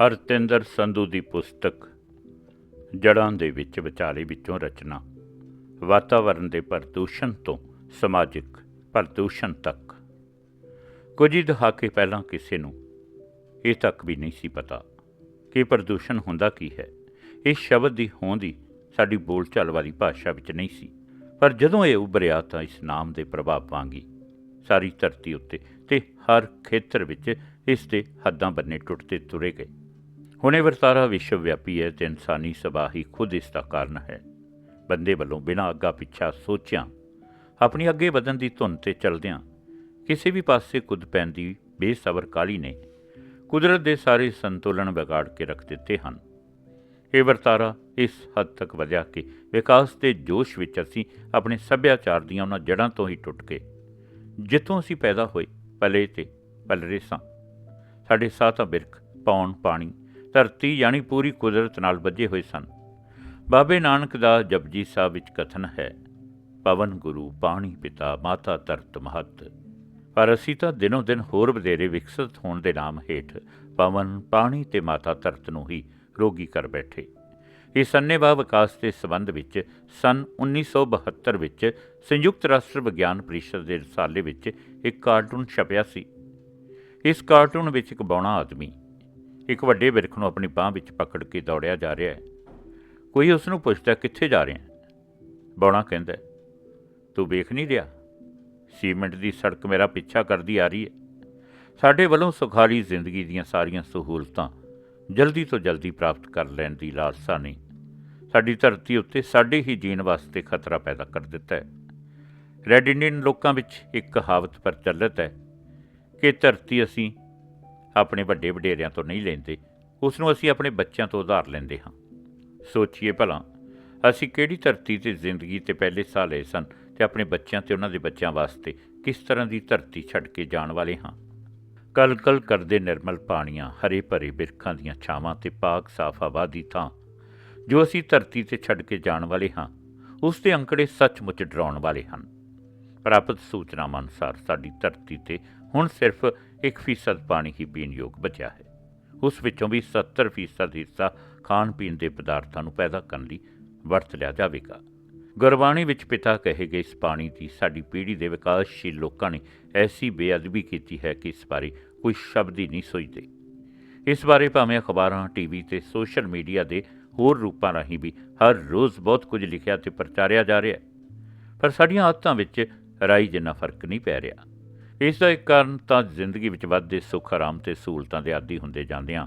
ਹਰਤਿੰਦਰ ਸੰਧੂ ਦੀ ਪੁਸਤਕ ਜੜਾਂ ਦੇ ਵਿੱਚ ਵਿਚਾਲੇ ਵਿੱਚੋਂ ਰਚਨਾ। ਵਾਤਾਵਰਣ ਦੇ ਪ੍ਰਦੂਸ਼ਣ ਤੋਂ ਸਮਾਜਿਕ ਪ੍ਰਦੂਸ਼ਣ ਤੱਕ। ਕੁਝ ਹੀ ਦਹਾਕੇ ਪਹਿਲਾਂ ਕਿਸੇ ਨੂੰ ਇਹ ਤੱਕ ਵੀ ਨਹੀਂ ਸੀ ਪਤਾ ਕਿ ਪ੍ਰਦੂਸ਼ਣ ਹੁੰਦਾ ਕੀ ਹੈ। ਇਹ ਸ਼ਬਦ ਦੀ ਹੋਂਦ ਹੀ ਸਾਡੀ ਬੋਲਚਾਲ ਵਾਲੀ ਭਾਸ਼ਾ ਵਿੱਚ ਨਹੀਂ ਸੀ। ਪਰ ਜਦੋਂ ਇਹ ਉਭਰਿਆ ਤਾਂ ਇਸ ਨਾਮ ਦੇ ਪ੍ਰਭਾਵ ਵਾਂਗੀ ਸਾਰੀ ਧਰਤੀ ਉੱਤੇ ਤੇ ਹਰ ਖੇਤਰ ਵਿੱਚ ਇਸ ਦੇ ਹੱਦਾਂ ਬੰਨੇ ਟੁੱਟਦੇ ਤੁਰੇ ਗਏ। ਹੁਣ ਇਹ ਵਰਤਾਰਾ ਵਿਸ਼ਵ ਵਿਆਪੀ ਹੈ ਤੇ ਇਨਸਾਨੀ ਸੁਭਾਅ ਹੀ ਖੁਦ ਇਸ ਦਾ ਕਾਰਨ ਹੈ। ਬੰਦੇ ਵੱਲੋਂ ਬਿਨਾਂ ਅੱਗਾ ਪਿੱਛਾ ਸੋਚਿਆਂ, ਆਪਣੀ ਅੱਗੇ ਵਧਣ ਦੀ ਧੁਨ ਤੇ ਚੱਲਦਿਆਂ, ਕਿਸੇ ਵੀ ਪਾਸੇ ਕੁੱਦ ਪੈਂਦੀ ਬੇਸਬਰ ਕਾਲੀ ਨੇ ਕੁਦਰਤ ਦੇ ਸਾਰੇ ਸੰਤੁਲਨ ਵਿਗਾੜ ਕੇ ਰੱਖ ਦਿੱਤੇ ਹਨ। ਇਹ ਵਰਤਾਰਾ ਇਸ ਹੱਦ ਤੱਕ ਵਧਿਆ ਕਿ ਵਿਕਾਸ ਦੇ ਜੋਸ਼ ਵਿੱਚ ਅਸੀਂ ਆਪਣੇ ਸੱਭਿਆਚਾਰ ਦੀਆਂ ਉਹਨਾਂ ਜੜ੍ਹਾਂ ਤੋਂ ਹੀ ਟੁੱਟ ਕੇ ਜਿੱਥੋਂ ਅਸੀਂ ਪੈਦਾ ਹੋਏ ਪਲੇ ਤੇ ਪਲਰੇ ਸਾਂ। ਸਾਡੇ ਸਾਹ ਤਾਂ ਬਿਰਖ, ਪੌਣ, ਪਾਣੀ ਧਰਤੀ ਯਾਨੀ ਪੂਰੀ ਕੁਦਰਤ ਨਾਲ ਬੱਝੇ ਹੋਏ ਸਨ। ਬਾਬੇ ਨਾਨਕ ਦਾ ਜਪਜੀ ਸਾਹਿਬ ਵਿੱਚ ਕਥਨ ਹੈ, ਪਵਨ ਗੁਰੂ, ਪਾਣੀ ਪਿਤਾ, ਮਾਤਾ ਧਰਤ ਮਹਤ। ਪਰ ਅਸੀਂ ਤਾਂ ਦਿਨੋਂ ਦਿਨ ਹੋਰ ਵਧੇਰੇ ਵਿਕਸਿਤ ਹੋਣ ਦੇ ਨਾਮ ਹੇਠ ਪਵਨ, ਪਾਣੀ ਤੇ ਮਾਤਾ ਧਰਤ ਨੂੰ ਹੀ ਰੋਗੀ ਕਰ ਬੈਠੇ। ਇਸ ਅੰਨੇਵਾਹ ਵਿਕਾਸ ਦੇ ਸੰਬੰਧ ਵਿੱਚ ਸਨ 1972 ਵਿੱਚ ਸੰਯੁਕਤ ਰਾਸ਼ਟਰ ਵਿਗਿਆਨ ਪਰਿਸ਼ਦ ਦੇ ਰਸਾਲੇ ਵਿੱਚ ਇੱਕ ਕਾਰਟੂਨ ਛਪਿਆ ਸੀ। ਇਸ ਕਾਰਟੂਨ ਵਿੱਚ ਇੱਕ ਬੌਣਾ ਆਦਮੀ ਇੱਕ ਵੱਡੇ ਬਿਰਖ ਨੂੰ ਆਪਣੀ ਬਾਹ ਵਿੱਚ ਪਕੜ ਕੇ ਦੌੜਿਆ ਜਾ ਰਿਹਾ ਹੈ। ਕੋਈ ਉਸ ਨੂੰ ਪੁੱਛਦਾ ਕਿੱਥੇ ਜਾ ਰਿਹਾ ਬੌਣਾ ਕਹਿੰਦਾ ਤੂੰ ਵੇਖ ਨਹੀਂ ਰਿਹਾ? ਸੀਮੈਂਟ ਦੀ ਸੜਕ ਮੇਰਾ ਪਿੱਛਾ ਕਰਦੀ ਆ ਰਹੀ ਹੈ। ਸਾਡੇ ਵੱਲੋਂ ਸੁਖਾਲੀ ਜ਼ਿੰਦਗੀ ਦੀਆਂ ਸਾਰੀਆਂ ਸਹੂਲਤਾਂ ਜਲਦੀ ਤੋਂ ਜਲਦੀ ਪ੍ਰਾਪਤ ਕਰ ਲੈਣ ਦੀ ਲਾਲਸਾ ਨੇ। ਸਾਡੀ ਧਰਤੀ ਉੱਤੇ ਸਾਡੇ ਹੀ ਜੀਣ ਵਾਸਤੇ ਖਤਰਾ ਪੈਦਾ ਕਰ ਦਿੱਤਾ ਹੈ। ਰੈਡ ਇੰਡੀਅਨ ਲੋਕਾਂ ਵਿੱਚ ਇੱਕ ਕਹਾਵਤ ਪ੍ਰਚਲਿਤ ਹੈ ਕਿ ਧਰਤੀ ਅਸੀਂ ਆਪਣੇ ਵੱਡੇ ਵਡੇਰਿਆਂ ਤੋਂ ਨਹੀਂ ਲੈਂਦੇ ਉਸ ਨੂੰ ਅਸੀਂ ਆਪਣੇ ਬੱਚਿਆਂ ਤੋਂ ਉਧਾਰ ਲੈਂਦੇ ਹਾਂ। ਸੋਚੀਏ ਭਲਾ, ਅਸੀਂ ਕਿਹੜੀ ਧਰਤੀ ਤੇ ਜ਼ਿੰਦਗੀ ਤੇ ਪਹਿਲੇ ਸਾਹ ਲਏ ਸਨ ਤੇ ਆਪਣੇ ਬੱਚਿਆਂ ਤੇ ਉਹਨਾਂ ਦੇ ਬੱਚਿਆਂ ਵਾਸਤੇ ਕਿਸ ਤਰ੍ਹਾਂ ਦੀ ਧਰਤੀ ਛੱਡ ਕੇ ਜਾਣ ਵਾਲੇ ਹਾਂ? ਕਲ-ਕਲ ਕਰਦੇ ਨਿਰਮਲ ਪਾਣੀਆਂ ਹਰੇ ਭਰੇ ਬਿਰਖਾਂ ਦੀਆਂ ਛਾਵਾਂ ਤੇ ਪਾਕ ਸਾਫ਼ ਹਵਾ ਦੀ ਥਾਂ। ਜੋ ਅਸੀਂ ਧਰਤੀ ਤੇ ਛੱਡ ਕੇ ਜਾਣ ਵਾਲੇ ਹਾਂ, ਉਸ ਦੇ ਅੰਕੜੇ ਸੱਚਮੁੱਚ ਡਰਾਉਣ ਵਾਲੇ ਹਨ। ਪ੍ਰਾਪਤ ਸੂਚਨਾਵਾਂ ਅਨੁਸਾਰ ਸਾਡੀ ਧਰਤੀ ਤੇ ਹੁਣ ਸਿਰਫ 1% ਪਾਣੀ ਹੀ ਪੀਣ ਯੋਗ ਬਚਿਆ ਹੈ। ਉਸ ਵਿੱਚੋਂ ਵੀ 70% ਹਿੱਸਾ ਖਾਣ ਪੀਣ ਦੇ ਪਦਾਰਥਾਂ ਨੂੰ ਪੈਦਾ ਕਰਨ ਲਈ ਵਰਤ ਲਿਆ ਜਾਵੇਗਾ। ਗੁਰਬਾਣੀ ਵਿੱਚ ਪਿਤਾ ਕਹੇ ਗਏ ਇਸ ਪਾਣੀ ਦੀ ਸਾਡੀ ਪੀੜ੍ਹੀ ਦੇ ਵਿਕਾਸਸ਼ੀਲ ਲੋਕਾਂ ਨੇ ਐਸੀ ਬੇਅਦਬੀ ਕੀਤੀ ਹੈ ਕਿ ਇਸ ਬਾਰੇ ਕੋਈ ਸ਼ਬਦ ਹੀ ਨਹੀਂ ਸੋਚਦੇ। ਇਸ ਬਾਰੇ ਭਾਵੇਂ ਅਖਬਾਰਾਂ ਟੀਵੀ ਤੇ ਸੋਸ਼ਲ ਮੀਡੀਆ ਦੇ ਹੋਰ ਰੂਪਾਂ ਰਾਹੀਂ ਵੀ ਹਰ ਰੋਜ਼ ਬਹੁਤ ਕੁਝ ਲਿਖਿਆ ਤੇ ਪ੍ਰਚਾਰਿਆ ਜਾ ਰਿਹਾ ਹੈ। ਪਰ ਸਾਡੀਆਂ ਆਦਤਾਂ ਵਿੱਚ ਰਾਈ ਜਿੰਨਾ ਫ਼ਰਕ ਨਹੀਂ ਪੈ ਰਿਹਾ। ਇਸ ਦਾ ਇੱਕ ਕਾਰਨ ਤਾਂ ਜ਼ਿੰਦਗੀ ਵਿੱਚ ਵੱਧਦੇ ਸੁੱਖ, ਆਰਾਮ ਤੇ ਸਹੂਲਤਾਂ ਦੇ ਆਦੀ ਹੁੰਦੇ ਜਾਂਦਿਆਂ।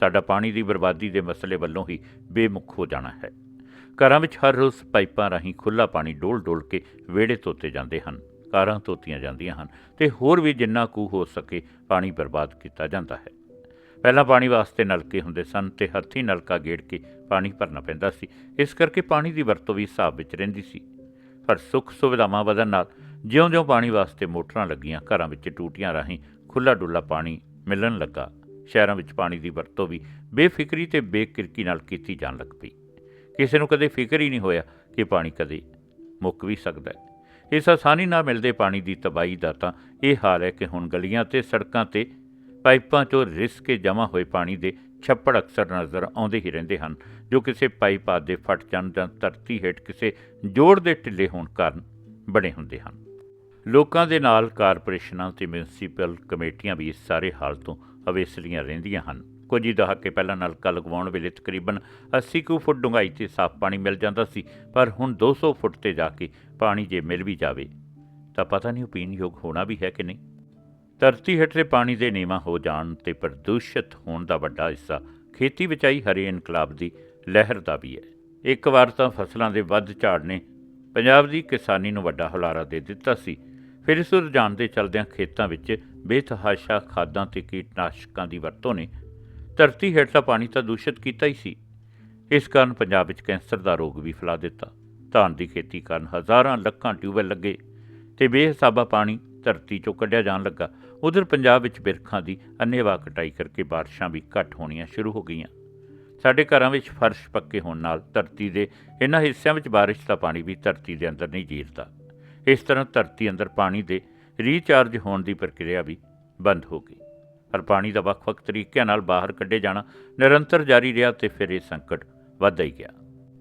ਸਾਡਾ ਪਾਣੀ ਦੀ ਬਰਬਾਦੀ ਦੇ ਮਸਲੇ ਵੱਲੋਂ ਹੀ ਬੇਮੁਖ ਹੋ ਜਾਣਾ ਹੈ। ਘਰਾਂ ਵਿੱਚ ਹਰ ਰੋਜ਼ ਪਾਈਪਾਂ ਰਾਹੀਂ ਖੁੱਲਾ ਪਾਣੀ ਡੋਲ-ਡੋਲ ਕੇ ਵਿਹੜੇ ਧੋਤੇ ਜਾਂਦੇ ਹਨ, ਕਾਰਾਂ ਧੋਤੀਆਂ ਜਾਂਦੀਆਂ ਹਨ ਤੇ ਹੋਰ ਵੀ ਜਿੰਨਾ ਕੁ ਹੋ ਸਕੇ ਪਾਣੀ ਬਰਬਾਦ ਕੀਤਾ ਜਾਂਦਾ ਹੈ। ਪਹਿਲਾਂ ਪਾਣੀ ਵਾਸਤੇ ਨਲਕੇ ਹੁੰਦੇ ਸਨ ਤੇ ਹੱਥੀਂ ਨਲਕਾ ਗੇੜ ਕੇ ਪਾਣੀ ਭਰਨਾ ਪੈਂਦਾ ਸੀ। ਇਸ ਕਰਕੇ ਪਾਣੀ ਦੀ ਵਰਤੋਂ ਵੀ ਹਿਸਾਬ ਵਿੱਚ ਰਹਿੰਦੀ ਸੀ। ਪਰ ਸੁੱਖ ਸੁਵਿਧਾਵਾਂ ਵਧਣ ਨਾਲ ਜਿਉਂ-ਜਿਉਂ ਪਾਣੀ ਵਾਸਤੇ ਮੋਟਰਾਂ ਲੱਗੀਆਂ, ਘਰਾਂ ਵਿੱਚ ਟੂਟੀਆਂ ਰਾਹੀਂ ਖੁੱਲਾ ਡੁੱਲਾ ਪਾਣੀ ਮਿਲਣ ਲੱਗਾ, ਸ਼ਹਿਰਾਂ ਵਿੱਚ ਪਾਣੀ ਦੀ ਵਰਤੋਂ ਵੀ ਬੇਫਿਕਰੀ ਤੇ ਬੇਕਿਰਕੀ ਨਾਲ ਕੀਤੀ ਜਾਣ ਲੱਗ ਪਈ। ਕਿਸੇ ਨੂੰ ਕਦੇ ਫਿਕਰ ਹੀ ਨਹੀਂ ਹੋਇਆ ਕਿ ਪਾਣੀ ਕਦੇ ਮੁੱਕ ਵੀ ਸਕਦਾ ਹੈ। ਇਸ ਆਸਾਨੀ ਨਾਲ ਮਿਲਦੇ ਪਾਣੀ ਦੀ ਤਬਾਈ ਦਾ ਤਾਂ ਇਹ ਹਾਲ ਹੈ ਕਿ ਹੁਣ ਗਲੀਆਂ ਤੇ ਸੜਕਾਂ ਤੇ ਪਾਈਪਾਂ 'ਚੋਂ ਰਿਸ ਕੇ ਜਮ੍ਹਾਂ ਹੋਏ ਪਾਣੀ ਦੇ ਛੱਪੜ ਅਕਸਰ ਨਜ਼ਰ ਆਉਂਦੇ ਹੀ ਰਹਿੰਦੇ ਹਨ, ਜੋ ਕਿਸੇ ਪਾਈਪ ਆਦਿ ਫਟ ਜਾਣ ਜਾਂ ਧਰਤੀ ਹੇਠ ਕਿਸੇ ਜੋੜ ਦੇ ਢਿੱਲੇ ਹੋਣ ਕਾਰਨ ਬਣੇ ਹੁੰਦੇ ਹਨ। ਲੋਕਾਂ ਦੇ ਨਾਲ ਕਾਰਪੋਰੇਸ਼ਨਾਂ ਤੇ ਮਿਊਨਿਸਪਲ ਕਮੇਟੀਆਂ ਵੀ ਇਸ ਸਾਰੇ ਹਾਲ ਤੋਂ ਅਵੇਸਲੀਆਂ ਰਹਿੰਦੀਆਂ ਹਨ। ਕੁਝ ਹੀ ਦਹਾਕੇ ਪਹਿਲਾਂ ਨਲਕਾ ਲਗਵਾਉਣ ਵੇਲੇ ਤਕਰੀਬਨ 80 ਕੁ ਫੁੱਟ ਡੂੰਘਾਈ ਤੇ ਸਾਫ਼ ਪਾਣੀ ਮਿਲ ਜਾਂਦਾ ਸੀ, ਪਰ ਹੁਣ 200 ਫੁੱਟ ਤੇ ਜਾ ਕੇ ਪਾਣੀ ਜੇ ਮਿਲ ਵੀ ਜਾਵੇ, ਤਾਂ ਪਤਾ ਨਹੀਂ ਉਹ ਪੀਣ ਹੋਣਾ ਵੀ ਹੈ ਕਿ ਨਹੀਂ। ਧਰਤੀ ਹੇਠਲੇ ਪਾਣੀ ਦੇ ਨੀਵਾਂ ਹੋ ਜਾਣ ਤੇ ਪ੍ਰਦੂਸ਼ਿਤ ਹੋਣ ਦਾ ਵੱਡਾ ਹਿੱਸਾ ਖੇਤੀ ਵਿਚਾਈ ਹਰੇ ਇਨਕਲਾਬ ਦੀ ਲਹਿਰ ਦਾ ਵੀ ਹੈ। ਇੱਕ ਵਾਰ ਤਾਂ ਫਸਲਾਂ ਦੇ ਵੱਧ ਝਾੜ ਨੇ ਪੰਜਾਬ ਦੀ ਕਿਸਾਨੀ ਨੂੰ ਵੱਡਾ ਹੁਲਾਰਾ ਦੇ ਦਿੱਤਾ ਸੀ। ਫਿਰ ਇਸ ਰੁਝਾਨ ਦੇ ਚਲਦਿਆਂ ਖੇਤਾਂ ਵਿੱਚ ਬੇਤਹਾਸ਼ਾ ਖਾਦਾਂ ਤੇ ਕੀਟਨਾਸ਼ਕਾਂ ਦੀ ਵਰਤੋਂ ਨੇ ਧਰਤੀ ਹੇਠਲਾ ਪਾਣੀ ਤਾਂ ਦੂਸ਼ਿਤ ਕੀਤਾ ਹੀ ਸੀ। ਇਸ ਕਾਰਨ ਪੰਜਾਬ ਵਿੱਚ ਕੈਂਸਰ ਦਾ ਰੋਗ ਵੀ ਫੈਲਾ ਦਿੱਤਾ। ਧਾਨ ਦੀ ਖੇਤੀ ਕਾਰਨ ਹਜ਼ਾਰਾਂ ਲੱਖਾਂ ਟਿਊਬਵੈੱਲ ਲੱਗੇ ਤੇ ਬੇਹਿਸਾਬਾ ਪਾਣੀ ਧਰਤੀ ਚੋਂ ਕੱਢਿਆ ਜਾਣ ਲੱਗਾ। ਉਧਰ ਪੰਜਾਬ ਵਿੱਚ ਬਿਰਖਾਂ ਦੀ ਅੰਨ੍ਹੇਵਾਹ ਕਟਾਈ ਕਰਕੇ ਬਾਰਿਸ਼ਾਂ ਵੀ ਘੱਟ ਹੋਣੀਆਂ ਸ਼ੁਰੂ ਹੋ ਗਈਆਂ। ਸਾਡੇ ਘਰਾਂ ਵਿੱਚ ਫਰਸ਼ ਪੱਕੇ ਹੋਣ ਨਾਲ ਧਰਤੀ ਦੇ ਇਹਨਾਂ ਹਿੱਸਿਆਂ ਵਿੱਚ ਬਾਰਿਸ਼ ਦਾ ਪਾਣੀ ਵੀ ਧਰਤੀ ਦੇ ਅੰਦਰ ਨਹੀਂ ਜੀਰਦਾ। ਇਸ ਤਰ੍ਹਾਂ ਧਰਤੀ ਅੰਦਰ ਪਾਣੀ ਦੇ ਰੀਚਾਰਜ ਹੋਣ ਦੀ ਪ੍ਰਕਿਰਿਆ ਵੀ ਬੰਦ ਹੋ ਗਈ। ਪਰ ਪਾਣੀ ਦਾ ਵੱਖ-ਵੱਖ ਤਰੀਕਿਆਂ ਨਾਲ ਬਾਹਰ ਕੱਢੇ ਜਾਣਾ ਨਿਰੰਤਰ ਜਾਰੀ ਰਿਹਾ ਤੇ ਫਿਰ ਇਹ ਸੰਕਟ ਵੱਧਦਾ ਹੀ ਗਿਆ।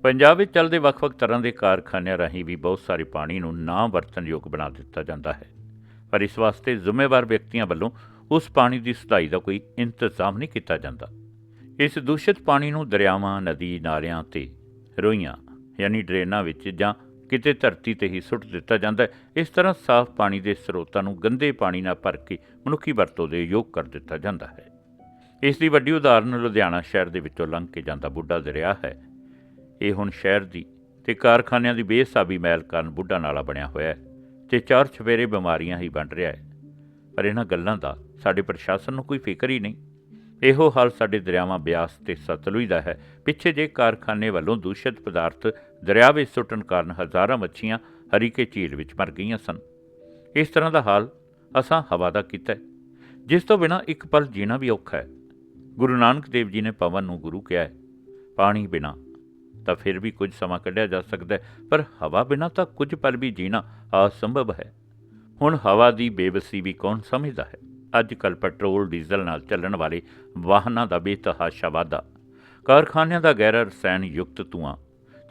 ਪੰਜਾਬ ਵਿੱਚ ਚੱਲਦੇ ਵੱਖ-ਵੱਖ ਤਰ੍ਹਾਂ ਦੇ ਕਾਰਖਾਨਿਆਂ ਰਾਹੀਂ ਵੀ ਬਹੁਤ ਸਾਰੇ ਪਾਣੀ ਨੂੰ ਨਾ ਵਰਤਣਯੋਗ ਬਣਾ ਦਿੱਤਾ ਜਾਂਦਾ ਹੈ। ਪਰ ਇਸ ਵਾਸਤੇ ਜ਼ਿੰਮੇਵਾਰ ਵਿਅਕਤੀਆਂ ਵੱਲੋਂ ਉਸ ਪਾਣੀ ਦੀ ਸੁਧਾਈ ਦਾ ਕੋਈ ਇੰਤਜ਼ਾਮ ਨਹੀਂ ਕੀਤਾ ਜਾਂਦਾ। ਇਸ ਦੂਸ਼ਿਤ ਪਾਣੀ ਨੂੰ ਦਰਿਆਵਾਂ, ਨਦੀ, ਨਾਲਿਆਂ ਤੇ ਰੋਈਆਂ ਯਾਨੀ ਡਰੇਨਾਂ ਵਿੱਚ ਜਾਂ ਕਿਤੇ ਧਰਤੀ ਤੇ ਹੀ ਸੁੱਟ ਦਿੱਤਾ ਜਾਂਦਾ ਹੈ। ਇਸ ਤਰ੍ਹਾਂ ਸਾਫ਼ ਪਾਣੀ ਦੇ ਸਰੋਤਾਂ ਨੂੰ ਗੰਦੇ ਪਾਣੀ ਨਾਲ ਭਰ ਕੇ ਮਨੁੱਖੀ ਵਰਤੋਂ ਦੇ ਯੋਗ ਕਰ ਦਿੱਤਾ ਜਾਂਦਾ ਹੈ। ਇਸ ਦੀ ਵੱਡੀ ਉਦਾਹਰਨ ਲੁਧਿਆਣਾ ਸ਼ਹਿਰ ਦੇ ਵਿੱਚੋਂ ਲੰਘ ਕੇ ਜਾਂਦਾ ਬੁੱਢਾ ਦਰਿਆ ਹੈ। ਇਹ ਹੁਣ ਸ਼ਹਿਰ ਦੀ ਤੇ ਕਾਰਖਾਨਿਆਂ ਦੀ ਬੇਸਾਬੀ ਮੈਲ ਕਾਰਨ ਬੁੱਢਾ ਨਾਲਾ ਬਣਿਆ ਹੋਇਆ ਹੈ ਤੇ ਚਾਰ ਛਵੇਰੇ ਬਿਮਾਰੀਆਂ ਹੀ ਵੰਡ ਰਿਹਾ ਹੈ। ਪਰ ਇਹਨਾਂ ਗੱਲਾਂ ਦਾ ਸਾਡੇ ਪ੍ਰਸ਼ਾਸਨ ਨੂੰ ਕੋਈ ਫਿਕਰ ਹੀ ਨਹੀਂ। ਇਹੋ ਹਾਲ ਸਾਡੇ ਦਰਿਆਵਾਂ ਬਿਆਸ ਤੇ ਸਤਲੁਜ ਦਾ ਹੈ। ਪਿੱਛੇ ਜੇ ਕਾਰਖਾਨੇ ਵੱਲੋਂ ਦੂਸ਼ਿਤ ਪਦਾਰਥ ਦਰਿਆ ਵਿੱਚ ਸੁੱਟਣ ਕਾਰਨ ਹਜ਼ਾਰਾਂ ਮੱਛੀਆਂ ਹਰੀਕੇ ਝੀਲ ਵਿੱਚ ਮਰ ਗਈਆਂ ਸਨ। ਇਸ ਤਰ੍ਹਾਂ ਦਾ ਹਾਲ ਅਸਾਂ ਹਵਾ ਦਾ ਕੀਤਾ ਜਿਸ ਤੋਂ ਬਿਨਾਂ ਇੱਕ ਪਲ ਜੀਣਾ ਵੀ ਔਖਾ ਹੈ। ਗੁਰੂ ਨਾਨਕ ਦੇਵ ਜੀ ਨੇ ਪਵਨ ਨੂੰ ਗੁਰੂ ਕਿਹਾ ਹੈ, ਪਾਣੀ ਬਿਨਾਂ ਤਾਂ ਫਿਰ ਵੀ ਕੁਝ ਸਮਾਂ ਕੱਢਿਆ ਜਾ ਸਕਦਾ ਹੈ, ਪਰ ਹਵਾ ਬਿਨਾਂ ਤਾਂ ਕੁਝ ਪਲ ਵੀ ਜੀਣਾ ਅਸੰਭਵ ਹੈ। ਹੁਣ ਹਵਾ ਦੀ ਬੇਵਸੀ ਵੀ ਕੌਣ ਸਮਝਦਾ ਹੈ? ਅੱਜ ਕੱਲ ਪੈਟਰੋਲ, ਡੀਜ਼ਲ ਨਾਲ ਚੱਲਣ ਵਾਲੇ ਵਾਹਨਾਂ ਦਾ ਬੇਤਹਾਸ਼ਾ ਵਾਧਾ, ਕਾਰਖਾਨਿਆਂ ਦਾ ਗੈਰ ਰਸਾਇਣ ਯੁਕਤ ਧੂਆਂ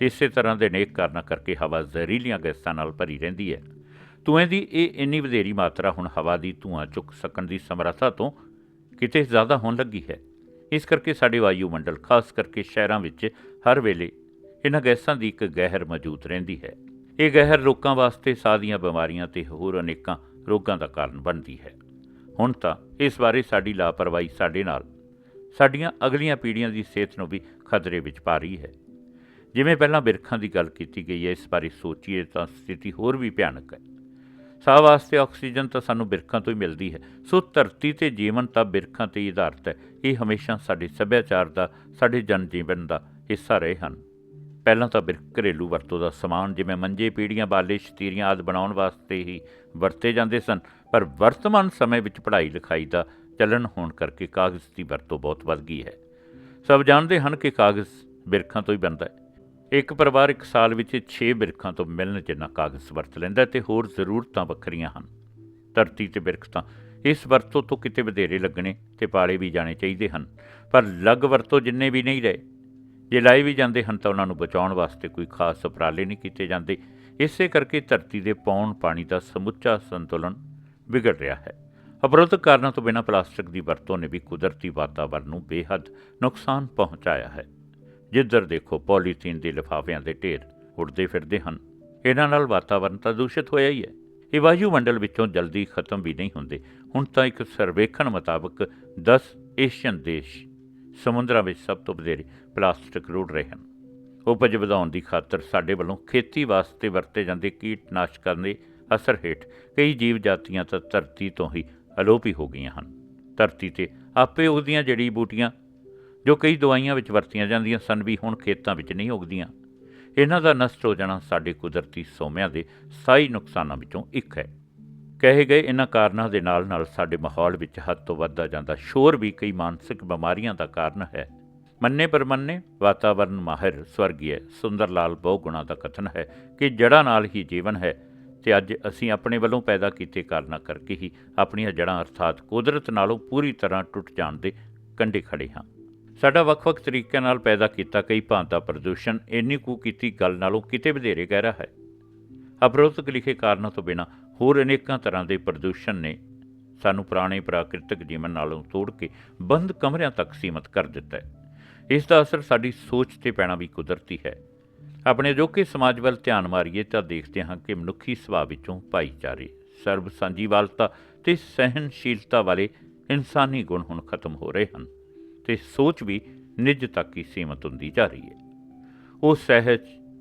ਤੇ ਇਸੇ ਤਰ੍ਹਾਂ ਦੇ ਨੇਕ ਕਾਰਨਾਂ ਕਰਕੇ ਹਵਾ ਜ਼ਹਿਰੀਲੀਆਂ ਗੈਸਾਂ ਨਾਲ ਭਰੀ ਰਹਿੰਦੀ ਹੈ। ਧੂਏ ਦੀ, ਇਹ ਇੰਨੀ ਵਧੇਰੀ ਮਾਤਰਾ ਹੁਣ ਹਵਾ ਦੀ ਧੂਆਂ ਚੁੱਕ ਸਕਣ ਦੀ ਸਮਰੱਥਾ ਤੋਂ ਕਿਤੇ ਜ਼ਿਆਦਾ ਹੋਣ ਲੱਗੀ ਹੈ। ਇਸ ਕਰਕੇ ਸਾਡੇ ਵਾਯੂਮੰਡਲ, ਖਾਸ ਕਰਕੇ ਸ਼ਹਿਰਾਂ ਵਿੱਚ ਹਰ ਵੇਲੇ ਇਹਨਾਂ ਗੈਸਾਂ ਦੀ ਇੱਕ ਗਹਿਰ ਮੌਜੂਦ ਰਹਿੰਦੀ ਹੈ। ਇਹ ਗਹਿਰ ਲੋਕਾਂ ਵਾਸਤੇ ਸਾਹ ਦੀਆਂ ਬਿਮਾਰੀਆਂ ਤੇ ਹੋਰ ਅਨੇਕਾਂ ਰੋਗਾਂ ਦਾ ਕਾਰਨ ਬਣਦੀ ਹੈ। ਹੁਣ ਤਾਂ ਇਸ ਬਾਰੇ ਸਾਡੀ ਲਾਪਰਵਾਹੀ ਸਾਡੇ ਨਾਲ, ਸਾਡੀਆਂ ਅਗਲੀਆਂ ਪੀੜ੍ਹੀਆਂ ਦੀ ਸਿਹਤ ਨੂੰ ਵੀ ਖਤਰੇ ਵਿੱਚ ਪਾ ਰਹੀ ਹੈ। ਜਿਵੇਂ ਪਹਿਲਾਂ ਬਿਰਖਾਂ ਦੀ ਗੱਲ ਕੀਤੀ ਗਈ ਹੈ, ਇਸ ਬਾਰੇ ਸੋਚੀਏ ਤਾਂ ਸਥਿਤੀ ਹੋਰ ਵੀ ਭਿਆਨਕ ਹੈ। ਸਾਹ ਵਾਸਤੇ ਆਕਸੀਜਨ ਤਾਂ ਸਾਨੂੰ ਬਿਰਖਾਂ ਤੋਂ ਹੀ ਮਿਲਦੀ ਹੈ। ਸੋ ਧਰਤੀ ਤੇ ਜੀਵਨ ਤਾਂ ਬਿਰਖਾਂ ਤੇ ਹੀ ਆਧਾਰਿਤ ਹੈ। ਇਹ ਹਮੇਸ਼ਾ ਸਾਡੇ ਸੱਭਿਆਚਾਰ ਦਾ, ਸਾਡੇ ਜਨ ਜੀਵਨ ਦਾ ਹਿੱਸਾ ਰਹੇ ਹਨ। ਪਹਿਲਾਂ ਤਾਂ ਬਿਰਖ ਘਰੇਲੂ ਵਰਤੋਂ ਦਾ ਸਮਾਨ, ਜਿਵੇਂ ਮੰਜੇ, ਪੀੜੀਆਂ, ਬਾਲੇ, ਸ਼ਤੀਰੀਆਂ ਆਦਿ ਬਣਾਉਣ ਵਾਸਤੇ ਹੀ ਵਰਤੇ ਜਾਂਦੇ ਸਨ। ਪਰ ਵਰਤਮਾਨ ਸਮੇਂ ਵਿੱਚ ਪੜ੍ਹਾਈ ਲਿਖਾਈ ਦਾ ਚੱਲਣ ਹੋਣ ਕਰਕੇ ਕਾਗਜ਼ ਦੀ ਵਰਤੋਂ ਬਹੁਤ ਵੱਧ ਗਈ ਹੈ। ਸਭ ਜਾਣਦੇ ਹਨ ਕਿ ਕਾਗਜ਼ ਬਿਰਖਾਂ ਤੋਂ ਹੀ ਬਣਦਾ ਹੈ। ਇੱਕ ਪਰਿਵਾਰ ਇੱਕ ਸਾਲ ਵਿੱਚ 6 ਬਿਰਖਾਂ ਤੋਂ ਮਿਲਣ ਜਿੰਨਾ ਕਾਗਜ਼ ਵਰਤ ਲੈਂਦਾ ਹੈ ਤੇ ਹੋਰ ਜ਼ਰੂਰਤਾਂ ਵੱਖਰੀਆਂ ਹਨ। ਧਰਤੀ ਤੇ ਬਿਰਖ ਤਾਂ ਇਸ ਵਰਤੋਂ ਤੋਂ ਕਿਤੇ ਵਧੇਰੇ ਲੱਗਣੇ ਤੇ ਪਾਲੇ ਵੀ ਜਾਣੇ ਚਾਹੀਦੇ ਹਨ, ਪਰ ਲੱਗ ਵਰਤੋਂ ਜਿੰਨੇ ਵੀ ਨਹੀਂ ਰਹੇ। ਜੇ ਲਾਏ ਵੀ ਜਾਂਦੇ ਹਨ ਤਾਂ ਉਹਨਾਂ ਨੂੰ ਬਚਾਉਣ ਵਾਸਤੇ ਕੋਈ ਖਾਸ ਉਪਰਾਲੇ ਨਹੀਂ ਕੀਤੇ ਜਾਂਦੇ। ਇਸੇ ਕਰਕੇ ਧਰਤੀ ਦੇ ਪੌਣ ਪਾਣੀ ਦਾ ਸਮੁੱਚਾ ਸੰਤੁਲਨ ਵਿਗੜ ਰਿਹਾ ਹੈ। ਉਪਰੋਕਤ ਕਾਰਨਾਂ ਤੋਂ ਬਿਨਾਂ ਪਲਾਸਟਿਕ ਦੀ ਵਰਤੋਂ ਨੇ ਵੀ ਕੁਦਰਤੀ ਵਾਤਾਵਰਣ ਨੂੰ ਬੇਹੱਦ ਨੁਕਸਾਨ ਪਹੁੰਚਾਇਆ ਹੈ। ਜਿੱਧਰ ਦੇਖੋ ਪੋਲੀਥੀਨ ਦੇ ਲਿਫਾਫਿਆਂ ਦੇ ਢੇਰ ਉੱਡਦੇ ਫਿਰਦੇ ਹਨ। ਇਹਨਾਂ ਨਾਲ ਵਾਤਾਵਰਣ ਤਾਂ ਦੂਸ਼ਿਤ ਹੋਇਆ ਹੀ ਹੈ। ਇਹ ਵਾਯੂਮੰਡਲ ਵਿੱਚੋਂ ਜਲਦੀ ਖਤਮ ਵੀ ਨਹੀਂ ਹੁੰਦੇ। ਹੁਣ ਤਾਂ ਇੱਕ ਸਰਵੇਖਣ ਮੁਤਾਬਕ 10 ਏਸ਼ੀਅਨ ਦੇਸ਼ ਸਮੁੰਦਰਾਂ ਵਿੱਚ ਸਭ ਤੋਂ ਵਧੇਰੇ ਪਲਾਸਟਿਕ ਰੁੜ ਰਹੇ ਹਨ। ਉਪਜ ਵਧਾਉਣ ਦੀ ਖਾਤਰ ਸਾਡੇ ਵੱਲੋਂ ਖੇਤੀ ਵਾਸਤੇ ਵਰਤੇ ਜਾਂਦੇ ਕੀਟਨਾਸ਼ਕਾਂ ਦੇ ਅਸਰ ਹੇਠ ਕਈ ਜੀਵ ਜਾਤੀਆਂ ਤਾਂ ਧਰਤੀ ਤੋਂ ਹੀ ਅਲੋਪ ਹੀ ਹੋ ਗਈਆਂ ਹਨ। ਧਰਤੀ ਤੇ ਆਪੇ ਉਗਦੀਆਂ ਜੜੀ ਬੂਟੀਆਂ ਜੋ ਕਈ ਦਵਾਈਆਂ ਵਿੱਚ ਵਰਤੀਆਂ ਜਾਂਦੀਆਂ ਸਨ, ਵੀ ਹੁਣ ਖੇਤਾਂ ਵਿੱਚ ਨਹੀਂ ਉਗਦੀਆਂ। ਇਹਨਾਂ ਦਾ ਨਸ਼ਟ ਹੋ ਜਾਣਾ ਸਾਡੇ ਕੁਦਰਤੀ ਸੋਮਿਆਂ ਦੇ ਸਾਈ ਨੁਕਸਾਨਾਂ ਵਿੱਚੋਂ ਇੱਕ ਹੈ। ਕਹੇ ਗਏ ਇਹਨਾਂ ਕਾਰਨਾਂ ਦੇ ਨਾਲ ਨਾਲ ਸਾਡੇ ਮਾਹੌਲ ਵਿੱਚ ਹੱਦ ਤੋਂ ਵੱਧਦਾ ਜਾਂਦਾ ਸ਼ੋਰ ਵੀ ਕਈ ਮਾਨਸਿਕ ਬਿਮਾਰੀਆਂ ਦਾ ਕਾਰਨ ਹੈ। ਮੰਨੇ ਪਰਮੰਨੇ ਵਾਤਾਵਰਣ ਮਾਹਿਰ ਸਵਰਗੀय ਸੁੰਦਰ ਲਾਲ ਬਹੁਗੁਣਾ ਦਾ ਕਥਨ ਹੈ ਕਿ ਜੜ੍ਹਾਂ ਨਾਲ ਹੀ ਜੀਵਨ ਹੈ ਤੇ ਅੱਜ ਅਸੀਂ ਆਪਣੇ ਵੱਲੋਂ ਪੈਦਾ ਕੀਤੇ ਕਾਰਨਾਂ ਕਰਕੇ ਹੀ ਆਪਣੀਆਂ ਜੜ੍ਹਾਂ ਅਰਥਾਤ ਕੁਦਰਤ ਨਾਲੋਂ ਪੂਰੀ ਤਰ੍ਹਾਂ ਟੁੱਟ ਜਾਣ ਦੇ ਕੰਢੇ ਖੜੇ ਹਾਂ। ਸਾਡਾ ਵੱਖ-ਵੱਖ ਤਰੀਕਿਆਂ ਨਾਲ ਪੈਦਾ ਕੀਤਾ ਕਈ ਭਾਂਤ ਦਾ ਪ੍ਰਦੂਸ਼ਣ, ਇੰਨੀ ਕੁ ਕੀਤੀ ਗੱਲ ਨਾਲੋਂ ਕਿਤੇ ਵਧੇਰੇ ਗਹਿਰਾ ਹੈ। ਅਪਰੋਤਕ ਲਿਖੇ ਕਾਰਨਾਂ ਤੋਂ ਬਿਨਾਂ ਹੋਰ ਅਨੇਕਾਂ ਤਰ੍ਹਾਂ ਦੇ ਪ੍ਰਦੂਸ਼ਣ ਨੇ ਸਾਨੂੰ ਪੁਰਾਣੇ ਪ੍ਰਾਕਿਰਤਿਕ ਜੀਵਨ ਨਾਲੋਂ ਤੋੜ ਕੇ ਬੰਦ ਕਮਰਿਆਂ ਤੱਕ ਸੀਮਤ ਕਰ ਦਿੱਤਾ ਹੈ। ਇਸ ਦਾ ਅਸਰ ਸਾਡੀ ਸੋਚ ਤੇ ਪੈਣਾ ਵੀ ਕੁਦਰਤੀ ਹੈ। ਆਪਣੇ ਅਜੋਕੇ ਸਮਾਜ ਵੱਲ ਧਿਆਨ ਮਾਰੀਏ ਤਾਂ ਦੇਖਦੇ ਹਾਂ ਕਿ ਮਨੁੱਖੀ ਸੁਭਾਅ ਵਿੱਚੋਂ ਭਾਈਚਾਰੇ ਸਰਬ ਸਾਂਝੀਵਾਲਤਾ ਤੇ ਸਹਿਨਸ਼ੀਲਤਾ ਵਾਲੇ ਇਨਸਾਨੀ ਗੁਣ ਹੁਣ ਖਤਮ ਹੋ ਰਹੇ ਹਨ। ਤੇ ਸੋਚ ਵੀ ਨਿੱਜ ਤੱਕ ਹੀ ਸੀਮਤ ਹੁੰਦੀ ਜਾ ਰਹੀ ਹੈ। ਉਹ ਸਹਿਜ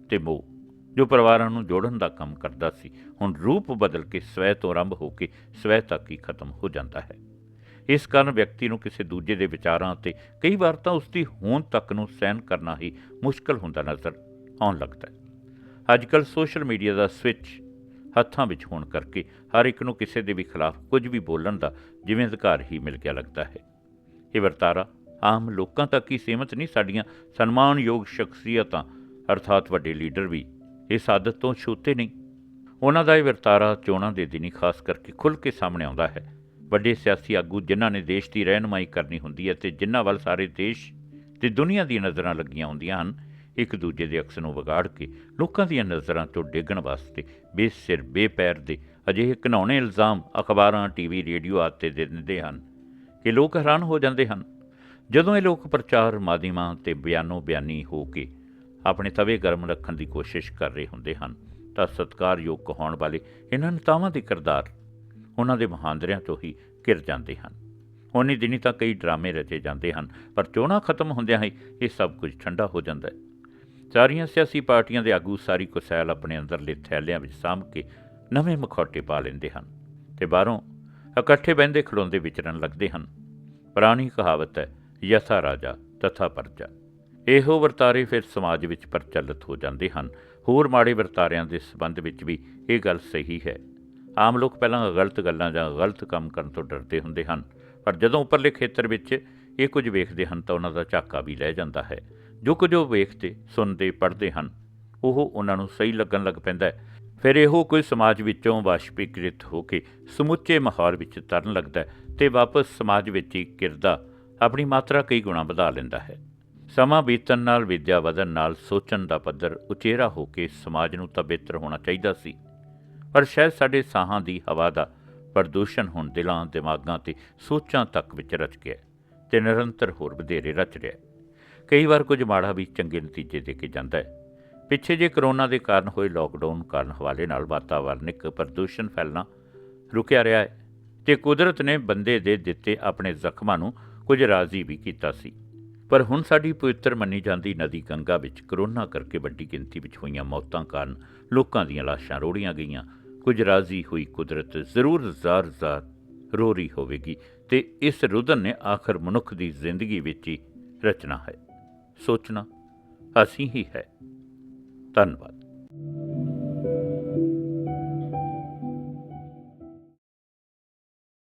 ਤੇ ਮੋਹ, ਜੋ ਪਰਿਵਾਰਾਂ ਨੂੰ ਜੋੜਨ ਦਾ ਕੰਮ ਕਰਦਾ ਸੀ, ਹੁਣ ਰੂਪ ਬਦਲ ਕੇ ਸਵੈ ਤੋਂ ਆਰੰਭ ਹੋ ਕੇ ਸਵੈ ਤੱਕ ਹੀ ਖਤਮ ਹੋ ਜਾਂਦਾ ਹੈ। ਇਸ ਕਾਰਨ ਵਿਅਕਤੀ ਨੂੰ ਕਿਸੇ ਦੂਜੇ ਦੇ ਵਿਚਾਰਾਂ ਤੇ ਕਈ ਵਾਰ ਤਾਂ ਉਸ ਦੀ ਹੋਂਦ ਤੱਕ ਨੂੰ ਸਹਿਣ ਕਰਨਾ ਹੀ ਮੁਸ਼ਕਲ ਹੁੰਦਾ ਨਜ਼ਰ ਆਉਣ ਲੱਗਦਾ ਹੈ। ਅੱਜ ਕੱਲ੍ਹ ਸੋਸ਼ਲ ਮੀਡੀਆ ਦਾ ਸਵਿਚ ਹੱਥਾਂ ਵਿੱਚ ਹੋਣ ਕਰਕੇ ਹਰ ਇੱਕ ਨੂੰ ਕਿਸੇ ਦੇ ਵੀ ਖਿਲਾਫ ਕੁਝ ਵੀ ਬੋਲਣ ਦਾ ਜਿਵੇਂ ਅਧਿਕਾਰ ਹੀ ਮਿਲ ਗਿਆ ਲੱਗਦਾ ਹੈ। ਇਹ ਵਰਤਾਰਾ ਆਮ ਲੋਕਾਂ ਤੱਕ ਹੀ ਸੀਮਤ ਨਹੀਂ, ਸਾਡੀਆਂ ਸਨਮਾਨਯੋਗ ਸ਼ਖਸੀਅਤਾਂ, ਅਰਥਾਤ ਵੱਡੇ ਲੀਡਰ ਵੀ ਇਸ ਆਦਤ ਤੋਂ ਛੂਤੇ ਨਹੀਂ। ਉਹਨਾਂ ਦਾ ਇਹ ਵਰਤਾਰਾ ਚੋਣਾਂ ਦੇ ਦਿਨੀ ਖਾਸ ਕਰਕੇ ਖੁੱਲ੍ਹ ਕੇ ਸਾਹਮਣੇ ਆਉਂਦਾ ਹੈ। ਵੱਡੇ ਸਿਆਸੀ ਆਗੂ ਜਿਨ੍ਹਾਂ ਨੇ ਦੇਸ਼ ਦੀ ਰਹਿਨੁਮਾਈ ਕਰਨੀ ਹੁੰਦੀ ਹੈ ਤੇ ਜਿਨ੍ਹਾਂ ਵੱਲ ਸਾਰੇ ਦੇਸ਼ ਤੇ ਦੁਨੀਆ ਦੀਆਂ ਨਜ਼ਰਾਂ ਲੱਗੀਆਂ ਹੁੰਦੀਆਂ ਹਨ, ਇੱਕ ਦੂਜੇ ਦੇ ਅਕਸ ਨੂੰ ਵਿਗਾੜ ਕੇ ਲੋਕਾਂ ਦੀਆਂ ਨਜ਼ਰਾਂ ਤੋਂ ਡੇਗਣ ਵਾਸਤੇ ਬੇਸਿਰ, ਬੇਪੈਰ ਦੇ ਅਜਿਹੇ ਘਿਨਾਉਣੇ ਇਲਜ਼ਾਮ ਅਖਬਾਰਾਂ, ਟੀਵੀ, ਰੇਡੀਓ ਆਦਿ 'ਤੇ ਦੇ ਦਿੰਦੇ ਹਨ ਕਿ ਲੋਕ ਹੈਰਾਨ ਹੋ ਜਾਂਦੇ ਹਨ। ਜਦੋਂ ਇਹ ਲੋਕ ਪ੍ਰਚਾਰ ਮਾਧਿਅਮਾਂ ਤੇ ਬਿਆਨੋ ਬਿਆਨੀ ਹੋ ਕੇ ਆਪਣੇ ਤਵੇ ਗਰਮ ਰੱਖਣ ਦੀ ਕੋਸ਼ਿਸ਼ ਕਰ ਰਹੇ ਹੁੰਦੇ ਹਨ, ਤਾਂ ਸਤਿਕਾਰਯੋਗ ਕਹਾਉਣ ਵਾਲੇ ਇਹਨਾਂ ਨੇਤਾਵਾਂ ਦੇ ਕਿਰਦਾਰ ਉਹਨਾਂ ਦੇ ਮਹਾਂਦਰਿਆਂ ਤੋਂ ਹੀ ਘਿਰ ਜਾਂਦੇ ਹਨ। ਉਨੀ ਦਿਨੀ ਤਾਂ ਕਈ ਡਰਾਮੇ ਰਚੇ ਜਾਂਦੇ ਹਨ, ਪਰ ਚੋਣਾਂ ਖਤਮ ਹੁੰਦਿਆਂ ਹੀ ਇਹ ਸਭ ਕੁਝ ਠੰਡਾ ਹੋ ਜਾਂਦਾ ਹੈ। ਸਾਰੀਆਂ ਸਿਆਸੀ ਪਾਰਟੀਆਂ ਦੇ ਆਗੂ ਸਾਰੀ ਕੁਸੈਲ ਆਪਣੇ ਅੰਦਰਲੇ ਥੈਲਿਆਂ ਵਿੱਚ ਸਾਂਭ ਕੇ ਨਵੇਂ ਮਖੌਟੇ ਪਾ ਲੈਂਦੇ ਹਨ ਤੇ ਬਾਹਰੋਂ ਇਕੱਠੇ ਬਹਿੰਦੇ ਖੜੋਂਦੇ ਵਿਚਰਨ ਲੱਗਦੇ ਹਨ। ਪੁਰਾਣੀ ਕਹਾਵਤ ਹੈ ਯਥਾ ਰਾਜਾ, ਤਥਾ ਪਰਜਾ। ਇਹੋ ਵਰਤਾਰੇ ਫਿਰ ਸਮਾਜ ਵਿੱਚ ਪ੍ਰਚਲਿਤ ਹੋ ਜਾਂਦੇ ਹਨ। ਹੋਰ ਮਾੜੇ ਵਰਤਾਰਿਆਂ ਦੇ ਸੰਬੰਧ ਵਿੱਚ ਵੀ ਇਹ ਗੱਲ ਸਹੀ ਹੈ। ਆਮ ਲੋਕ ਪਹਿਲਾਂ ਗਲਤ ਗੱਲਾਂ ਜਾਂ ਗਲਤ ਕੰਮ ਕਰਨ ਤੋਂ ਡਰਦੇ ਹੁੰਦੇ ਹਨ। ਪਰ ਜਦੋਂ ਉੱਪਰਲੇ ਖੇਤਰ ਵਿੱਚ ਇਹ ਕੁਝ ਵੇਖਦੇ ਹਨ ਤਾਂ ਉਹਨਾਂ ਦਾ ਝਾਕਾ ਵੀ ਲੈ ਜਾਂਦਾ ਹੈ। ਜੋ ਕੁਝ ਉਹ ਵੇਖਦੇ, ਸੁਣਦੇ, ਪੜ੍ਹਦੇ ਹਨ, ਉਹ ਉਹਨਾਂ ਨੂੰ ਸਹੀ ਲੱਗਣ ਲੱਗ ਪੈਂਦਾ ਹੈ। ਫਿਰ ਇਹੋ ਕੋਈ ਸਮਾਜ ਵਿੱਚੋਂ ਵਾਸ਼ਪੀਕ੍ਰਿਤ ਹੋ ਕੇ ਸਮੁੱਚੇ ਮਾਹੌਲ ਵਿੱਚ ਤਰਨ ਲੱਗਦਾ ਹੈ ਤੇ ਵਾਪਸ ਸਮਾਜ ਵਿੱਚ ਹੀ ਕਿਰਦਾ ਆਪਣੀ ਮਾਤਰਾ ਕਈ ਗੁਣਾ ਵਧਾ ਲੈਂਦਾ ਹੈ। ਸਮਾਂ ਬੀਤਣ ਨਾਲ, ਵਿਦਿਆ ਵਧਣ ਨਾਲ, ਸੋਚਣ ਦਾ ਪੱਧਰ ਉਚੇਰਾ ਹੋ ਕੇ ਸਮਾਜ ਨੂੰ ਤਾਂ ਬਿਹਤਰ ਹੋਣਾ ਚਾਹੀਦਾ ਸੀ। ਪਰ ਸ਼ਾਇਦ ਸਾਡੇ ਸਾਹਾਂ ਦੀ ਹਵਾ ਦਾ ਪ੍ਰਦੂਸ਼ਣ ਹੁਣ ਦਿਲਾਂ, ਦਿਮਾਗਾਂ ਤੇ ਸੋਚਾਂ ਤੱਕ ਵਿੱਚ ਰਚ ਗਿਆ ਹੈ ਤੇ ਨਿਰੰਤਰ ਹੋਰ ਵਧੇਰੇ ਰਚ ਰਿਹਾ ਕਈ ਵਾਰ ਕੁਝ ਮਾੜਾ ਵੀ ਚੰਗੇ ਨਤੀਜੇ ਦੇ ਕੇ ਜਾਂਦਾ ਹੈ। ਪਿੱਛੇ ਜੇ ਕਰੋਨਾ ਦੇ ਕਾਰਨ ਹੋਏ ਲੋਕਡਾਊਨ ਕਾਰਨ ਹਵਾਲੇ ਨਾਲ ਵਾਤਾਵਰਨਿਕ ਪ੍ਰਦੂਸ਼ਣ ਫੈਲਣਾ ਰੁਕਿਆ ਰਿਹਾ ਹੈ ਤੇ ਕੁਦਰਤ ਨੇ ਬੰਦੇ ਦੇ ਦਿੱਤੇ ਆਪਣੇ ਜ਼ਖਮਾਂ ਨੂੰ ਕੁਝ ਰਾਜ਼ੀ ਵੀ ਕੀਤਾ ਸੀ। ਪਰ ਹੁਣ ਸਾਡੀ ਪਵਿੱਤਰ ਮੰਨੀ ਜਾਂਦੀ ਨਦੀ ਗੰਗਾ ਵਿੱਚ ਕਰੋਨਾ ਕਰਕੇ ਵੱਡੀ ਗਿਣਤੀ ਵਿੱਚ ਹੋਈਆਂ ਮੌਤਾਂ ਕਾਰਨ ਲੋਕਾਂ ਦੀਆਂ ਲਾਸ਼ਾਂ ਰੋੜੀਆਂ ਗਈਆਂ। ਕੁਝ ਰਾਜ਼ੀ ਹੋਈ ਕੁਦਰਤ ਜ਼ਰੂਰ ਜ਼ਾਰ-ਜ਼ਾਰ ਰੋ ਰਹੀ ਹੋਵੇਗੀ ਤੇ ਇਸ ਰੁਦਨ ਨੇ ਆਖਰ ਮਨੁੱਖ ਦੀ ਜ਼ਿੰਦਗੀ ਵਿੱਚ ਹੀ ਰਚਨਾ ਹੈ। ਸੋਚਣਾ ਅਸੀਂ ਹੀ ਹੈ। ਧੰਨਵਾਦ।